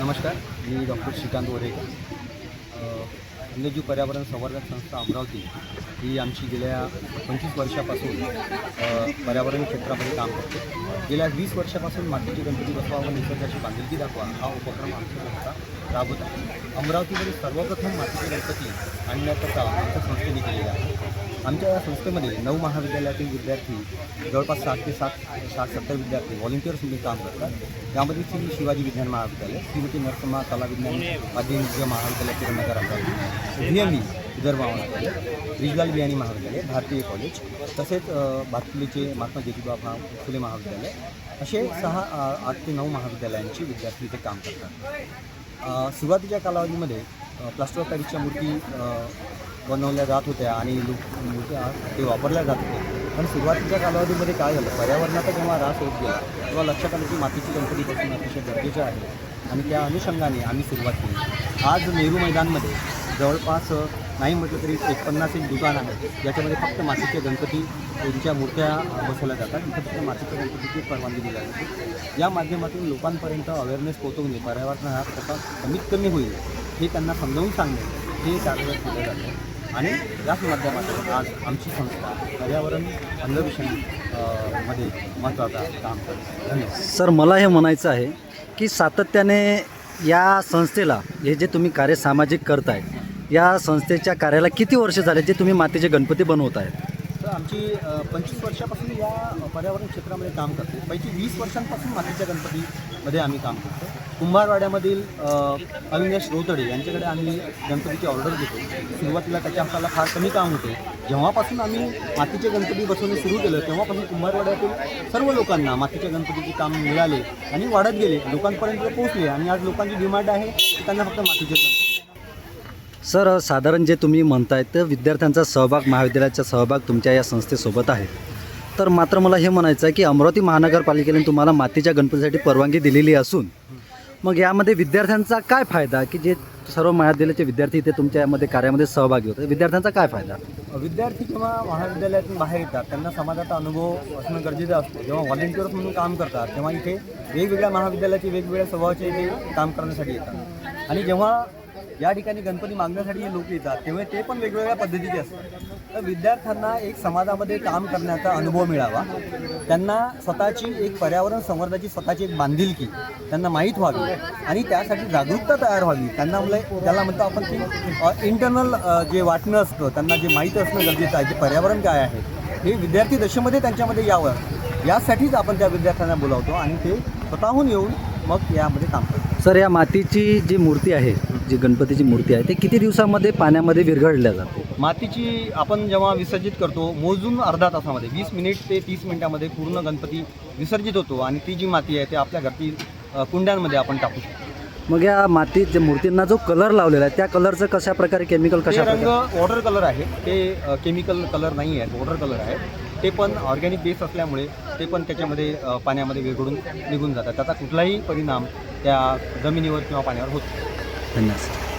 नमस्कार मी डॉक्टर श्रीकांत वरेकर वन्यजीव पर्यावरण संवर्धन संस्था अमरावती ही आमची गेल्या पंचवीस वर्षापासून पर्यावरण क्षेत्रामध्ये काम करते. गेल्या वीस वर्षापासून मातीची गणपती बसवा व निसर्गाची बांधिलकी दाखवा हा उपक्रम आमच्या संस्था राबवत आहे. अमरावतीमध्ये सर्वप्रथम मातीचे गणपती आणण्याचं काम आमच्या संस्थेने केलेलं आहे. आमच्या या संस्थेमध्ये नऊ महाविद्यालयातील विद्यार्थी जवळपास साठ ते सात साठ सत्तर विद्यार्थी व्हॉलेंटियर्स म्हणून काम करतात. त्यामध्ये श्री शिवाजी विज्ञान महाविद्यालय श्रीमती नरसम्मा कला विज्ञान माध्यमिक महाविद्यालय किरणनगर अमरावती व्ही विदर्भ महाविद्यालय रिजलाल बियाणी महाविद्यालय भारतीय कॉलेज तसेच भातकुलीचे महात्मा ज्योतिबा महा फुले महाविद्यालय असे सहा आठ ते नऊ महाविद्यालयांचे विद्यार्थी इथे काम करतात. सुरुवातीच्या कालावधीमध्ये प्लास्टर ऑफ पॅरिसच्या मूर्ती बनवल्या जात होत्या आणि लोक ते वापरल्या जात होते पण सुरुवातीच्या कालावधीमध्ये काय झालं? पर्यावरणाचा जेव्हा रास होत गेला तेव्हा लक्षात आलं की मातीची गणपती बसणं अतिशय गरजेचं आहे. आणि त्या अनुषंगाने आम्ही सुरुवात केली. आज नेहरू मैदानमध्ये जवळपास नाही म्हटलं तरी एक पन्नास एक दुकान आहे ज्याच्यामध्ये फक्त मातीचे गणपती यांच्या मूर्त्या बसवल्या जातात. इथं फक्त मातीच्या गणपतीची परवानगी दिली जाते. या माध्यमातून लोकांपर्यंत अवेअरनेस पोहोचवणे पर्यावरण हा कसा कमीत कमी होईल हे त्यांना समजावून सांगणे हे कार्यरत केलं जातं. आणि याच माध्यमातून आज आमची संस्था पर्यावरणमध्ये महत्त्वाचा काम करते. धन्यवाद. सर मला हे म्हणायचं आहे की सातत्याने या संस्थेला हे जे तुम्ही कार्य सामाजिक करताय या संस्थेच्या कार्याला किती वर्ष झाले जे तुम्ही मातीचे गणपती बनवत आहेत? तर आमची पंचवीस वर्षापासून या पर्यावरण क्षेत्रामध्ये काम करते. पैकी वीस वर्षांपासून मातीच्या मध्ये आम्ही काम करतो. कुंभारवाड्यामधील अ, अविनाश रोतडे यांच्याकडे आम्ही गणपतीची ऑर्डर घेतो. सुरुवातीला त्याच्या हाताला फार कमी काम होते. जेव्हापासून आम्ही मातीचे गणपती बसवणे सुरू केलं तेव्हापासून कुंभारवाड्यातील सर्व लोकांना मातीच्या गणपतीचे काम मिळाले आणि वाढत गेले लोकांपर्यंत पोहोचले आणि आज लोकांची डिमांड आहे की त्यांना फक्त मातीचे गणपती. सर साधारण जे तुम्ही म्हणताय तर विद्यार्थ्यांचा सहभाग महाविद्यालयाचा सहभाग तुमच्या या संस्थेसोबत आहे. तर मात्र मला हे म्हणायचं आहे की अमरावती महानगरपालिकेने तुम्हाला मातीच्या गणपतीसाठी परवानगी दिलेली असून मग यामध्ये विद्यार्थ्यांचा काय फायदा? की जे सर्व महाविद्यालयाचे विद्यार्थी इथे तुमच्या यामध्ये कार्यामध्ये सहभागी होतात. विद्यार्थ्यांचा काय फायदा? विद्यार्थी जेव्हा महाविद्यालयातून बाहेर येतात. त्यांना समाजाचा अनुभव असणं गरजेचं असतं. जेव्हा व्हॉलेंटिअर्स म्हणून काम करतात तेव्हा इथे वेगवेगळ्या महाविद्यालयाचे वेगवेगळ्या स्वभावाचे इथे काम करण्यासाठी येतात. आणि जेव्हा या ठिकाणी गणपती मागण्यासाठी हे लोक येतात तेव्हा ते पण वेगवेगळ्या पद्धतीचे असतात. तर विद्यार्थ्यांना एक समाजामध्ये काम करण्याचा अनुभव मिळावा. त्यांना स्वतःची एक पर्यावरण संवर्धाची स्वतःची एक बांधिलकी त्यांना माहीत व्हावी आणि त्यासाठी जागरूकता तयार व्हावी. त्यांना म्हणजे त्याला म्हणतो आपण की इंटरनल जे वाटणं असतं त्यांना जे माहीत असणं गरजेचं आहे जे पर्यावरण काय आहे हे विद्यार्थी दशेमध्ये त्यांच्यामध्ये यावं. यासाठीच आपण त्या विद्यार्थ्यांना बोलावतो आणि ते स्वतःहून येऊन मग यामध्ये काम करतो सर या मातीची जी मूर्ती आहे जी गणपतीची मूर्ती आहे ते किती दिवसामध्ये पाण्यामध्ये विरघळल्या जाते? मातीची आपण जेव्हा विसर्जित करतो मोजून अर्धा तासामध्ये वीस मिनिट ते तीस मिनिटामध्ये पूर्ण गणपती विसर्जित होतो आणि ती जी माती आहे ते आपल्या घरची अ, कुंड्यांमध्ये आपण टाकू शकतो. मग या मातीत जे मूर्तींना जो कलर लावलेला आहे त्या कलरचं कशा प्रकारे केमिकल कशा रंग वॉटर कलर आहे. ते केमिकल कलर नाही आहेत वॉटर कलर आहे. ते पण ऑर्गॅनिक बेस असल्यामुळे ते पण त्याच्यामध्ये पाण्यामध्ये विरघळून निघून जातात. त्याचा कुठलाही परिणाम त्या जमिनीवर किंवा पाण्यावर होत. The that's.